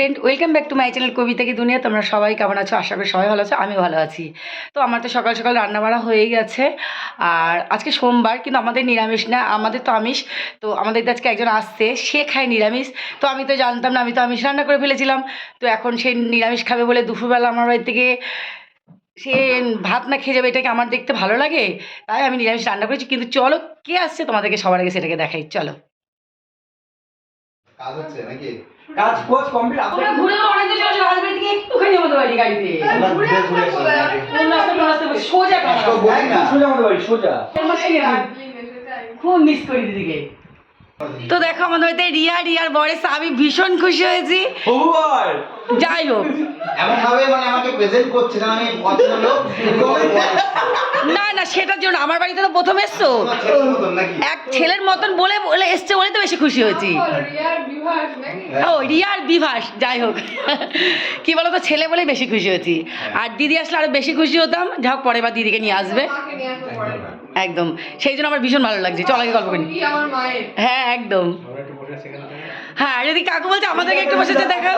Friend welcome back to my channel Kavita Ki Duniya তোমরা সবাই কেমন আছো? আশা করি সবাই ভালো আছো আমি ভালো আছি। তো আমার তো সকাল সকাল রান্না বাড়া হয়ে গেছে। আর আজকে সোমবার, কিন্তু আমাদের নিরামিষ না, আমাদের তো আমিষ। তো আমাদের আজকে একজন আসছে, সে খায় নিরামিষ। তো আমি তো জানতাম না, আমি তো আমিষ রান্না করে ফেলেছিলাম। তো এখন সে নিরামিষ খাবে বলে দুপুরবেলা আমার বাড়ি থেকে সে ভাত না খেয়ে যাবে এটাকে আমার দেখতে ভালো লাগে? তাই আমি নিরামিষ রান্না করেছি, কিন্তু চলো, কে আসছে তোমাদেরকে সবার আগে সেটাকে দেখাই, চলো। কাজ হচ্ছে নাকি? কাজ কোচ কমপ্লিট আমরা ঘুরে অনেক দূর চলে রাজবাড়ি থেকে একটুখানি আমাদের বাড়ি গাড়িতে। ঘুরে ঘুরে সোজা তো বলি না। সোজা আমাদের বাড়ি সোজা। খুব মিস করি দিদিকে। তো দেখো আমাদের বাড়িতে রিয়া রিয়ার বরের আমি ভীষণ খুশি হয়েছি। যাই হোক। এমন ভাবে মানে আমাকে প্রেজেন্ট করছে যেন আমি পছন্দ লোক না না সেটার জন্য আমার বাড়িতে তো প্রথম এসছো? এক ছেলের মতন বলে বলে এসছে বলে তো বেশি খুশি হয়েছি। ও রিয়া আর বিভাস যাই হোক। কি বলো তো ছেলে বলেই বেশি খুশি হয়েছি। আর দিদি আসলে আরও বেশি খুশি হতাম। যা হোক পরের বার দিদিকে নিয়ে আসবে। একদম। সেই জন্য আমার ভীষণ ভালো লাগছে। চল আগে গল্প করি। হ্যাঁ একদম। হ্যাঁ যদি কাকু বলছে আমাদেরকে একটু বসে দেখাও।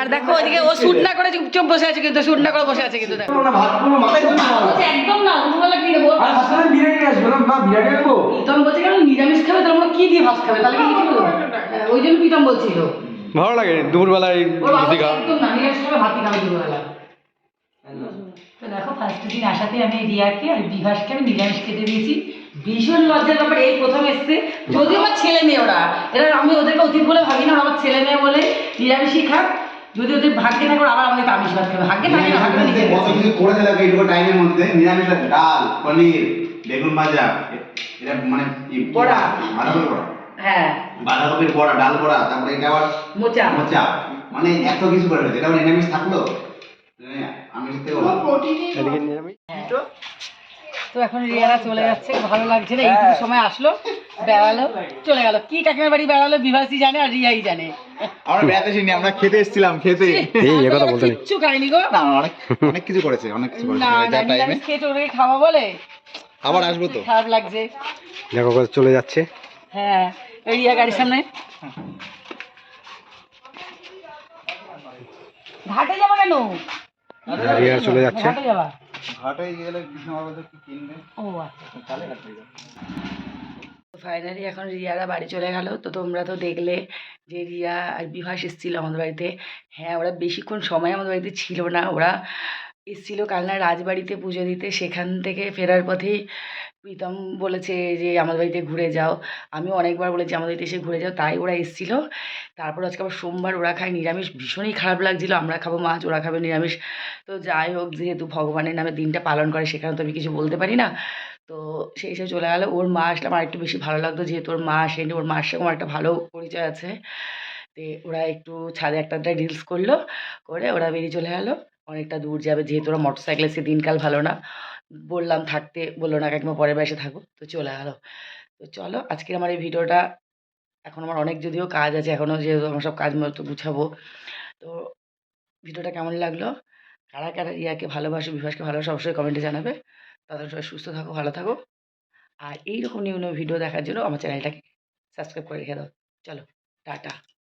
আর দেখো ওইদিকে ও শুট না করে চুপচাপ বসে আছে কিন্তু শুট না করে বসে আছে কিন্তু দেখো। না ভাতগুলো মাথায় করতে হবে একদম না কি দেবো? আর হাসপাতালে বিরিয়ানি নিয়ে আসবে না মা বিরিয়ানি আনব? প্রীতম বলছে কেন নিরামিষ খাবে তাহলে আমরা কি দিয়ে ভাত খাবে? তাহলে কি কিছু দেবো হ্যাঁ, ওই জন্য প্রীতম বলছিল। ভালো লাগে দুপুরবেলায় খাওয়া। একদম না নিরামিষ খাবে দুপুরবেলা। দেখো ফার্স্ট দিন আসাতে আমি রিয়াকে আর বিভাসকে আমি নিরামিষ খেতে দিয়েছি। ভীষণ লজ্জার ব্যাপার এই প্রথম এসছে। যদিও আমার ছেলে মেয়ে ওরা এরা আমি ওদেরকে অতীত বলে ভাবি না আমার ছেলে মেয়ে বলে নিরামিষই খাক। যদি ওদের ভাগ্যে থাকে আবার আমাদের আমিষ ভাত খাবে ভাগ্যে থাকে না ভাগ্যে নিজে কত কিছু করে দিলাম এইটুকু টাইমের মধ্যে? নিরামিষ ডাল পনির বেগুন ভাজা এটা মানে বড়া। বাঁধাকপির বড়া। হ্যাঁ। বাঁধাকপির বড়া ডাল বড়া তারপরে এটা আবার মোচা। মোচা। মানে এত কিছু করে ফেলেছে। এটা নিরামিষ থাকল মানে আমি থেকে ভালো এদিকে নিয়ে যাবি তো এখন রিয়ারা চলে যাচ্ছে ভালো লাগছে না এইটুকু সময় আসলো বেড়ালো চলে গেল। কি কাকিমার বাড়ি বেড়ালো বিভাসি জানে আর রিয়াই জানে। আমরা বেড়াতে আসিনি আমরা খেতে এসেছিলাম খেতে। এই কথা বলতে কিচ্ছু খাইনি গো। না অনেক অনেক কিছু করেছে অনেক কিছু করেছে না না যা টাইমে নিরামিষ খেয়ে খাওয়া বলে। আবার আসব তো। খারাপ লাগছে। দেখো কোথায় চলে যাচ্ছে। হ্যাঁ রিয়া গাড়ির সামনে। ঘাটে যাব কেন? রিয়া চলে যাচ্ছে। ঘাটে গেলে কি কিনবে? ও আচ্ছা। ফাইনালি এখন রিয়ারা বাড়ি চলে গেল। তো তোমরা তো দেখলে যে রিয়া আর বিভাস এসেছিল আমাদের বাড়িতে। হ্যাঁ ওরা বেশিক্ষণ সময় আমাদের বাড়িতে ছিল না। ওরা এসেছিল কালনা রাজবাড়িতে পুজো দিতে। সেখান থেকে ফেরার পথেই প্রীতম বলেছে যে, আমাদের বাড়িতে ঘুরে যাও। আমিও অনেকবার বলেছি, আমাদের বাড়িতে এসে ঘুরে যাও। তাই ওরা এসেছিল। তারপর আজকে আবার সোমবার ওরা খায় নিরামিষ। ভীষণই খারাপ লাগছিল, আমরা খাব মাছ, ওরা খাবে নিরামিষ। তো যাই হোক, যেহেতু ভগবানের নামে দিনটা পালন করে, সেখানে তো আমি কিছু বলতে পারি না। তো সেই হিসেবে চলে গেলো। ওর মা আসলে আমার একটু বেশি ভালো লাগতো, যেহেতু ওর মা আসেনি। ওর মার সঙ্গে আমার একটা ভালো পরিচয় আছে। তো ওরা একটু ছাদে একটা রিলস করল, করে ওরা বেরিয়ে চলে গেলো। অনেকটা দূর যাবে, যেহেতু ওরা মোটর সাইকেলে সে দিনকাল ভালো না। বললাম, থাকতে। বলল, না কাকিমা, পরের বাসে থাকো। তো চলে গেলো। তো চলো, আজকের আমার এই ভিডিওটা, এখন আমার অনেক যদিও কাজ আছে এখনও যেহেতু আমার সব কাজ মতো গুছাবো। তো ভিডিওটা কেমন লাগল? কারা কারা ইয়াকে ভালোবাসো, বিভাসকে ভালোবাসো, অবশ্যই কমেন্টে জানাবে। তাদের সবাই সুস্থ থাকো, ভালো থাকো। আর এইরকম নিউ নিউ ভিডিও দেখার জন্য আমার চ্যানেলটাকে সাবস্ক্রাইব করে রেখে দাও। চলো, টাটা।